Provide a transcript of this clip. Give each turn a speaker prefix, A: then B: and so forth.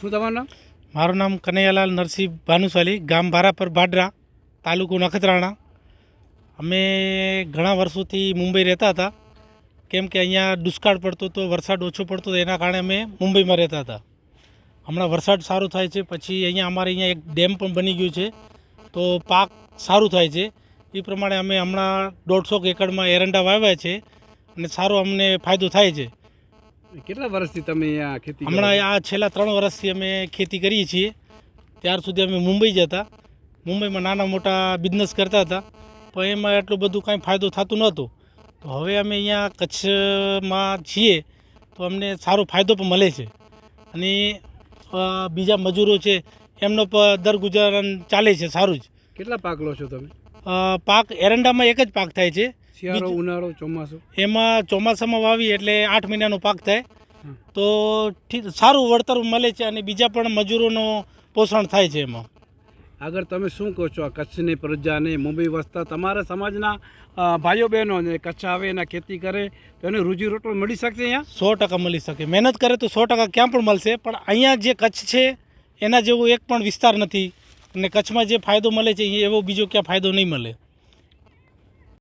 A: શું તમારું નામ?
B: મારું નામ કનૈયાલાલ નરસિંહ ભાનુશાલી, ગામ ભારાપર બાડરા, તાલુકો નખત્રાણા. અમે ઘણા વર્ષોથી મુંબઈ રહેતા હતા. કેમ કે અહીંયા દુષ્કાળ પડતો હતો, વરસાદ ઓછો પડતો હતો, એના કારણે અમે મુંબઈમાં રહેતા હતા. હમણાં વરસાદ સારો થાય છે, પછી અહીંયા અમારે અહીંયા એક ડેમ પણ બની ગયું છે, તો પાક સારું થાય છે. એ પ્રમાણે અમે હમણાં દોઢસો એકડમાં એરંડા વાવ્યા છે, અને સારો અમને ફાયદો થાય છે.
A: કેટલા વર્ષથી તમે આ ખેતી
B: હમણાં આ છેલ્લા ત્રણ વર્ષથી અમે ખેતી કરીએ છીએ. ત્યાર સુધી અમે મુંબઈ જતા મુંબઈમાં નાના મોટા બિઝનેસ કરતા હતા. પણ એમાં એટલું બધું કાંઈ ફાયદો થતું નહોતો. તો હવે અમે અહીંયા કચ્છમાં છીએ તો અમને સારો ફાયદો પણ મળે છે. અને બીજા મજૂરો છે એમનો પણ દર ગુજરાન ચાલે છે સારું જ.
A: કેટલા પાક લો છો તમે?
B: પાક એરંડામાં એક જ પાક થાય છે.
A: શિયાળો ઉનાળો ચોમાસું?
B: એમાં ચોમાસામાં વાવી એટલે આઠ મહિનાનો પાક થાય. તો ઠીક સારું વળતર મળે છે અને બીજા પણ મજૂરોનો પોષણ થાય છે એમાં.
A: આગળ તમે શું કહો છો આ કચ્છની પ્રજાને મુંબઈ વસતા તમારા સમાજના ભાઈઓ બહેનોને કચ્છ આવે એના ખેતી કરે તો એને રોજી રોટલો મળી શકશે અહીંયા?
B: સો ટકા મળી શકે. મહેનત કરે તો સો ટકા ક્યાં પણ મળશે પણ અહીંયા જે કચ્છ છે એના જેવો એક પણ વિસ્તાર નથી. અને કચ્છમાં જે ફાયદો મળે છે એવો બીજો ક્યાં ફાયદો નહીં મળે.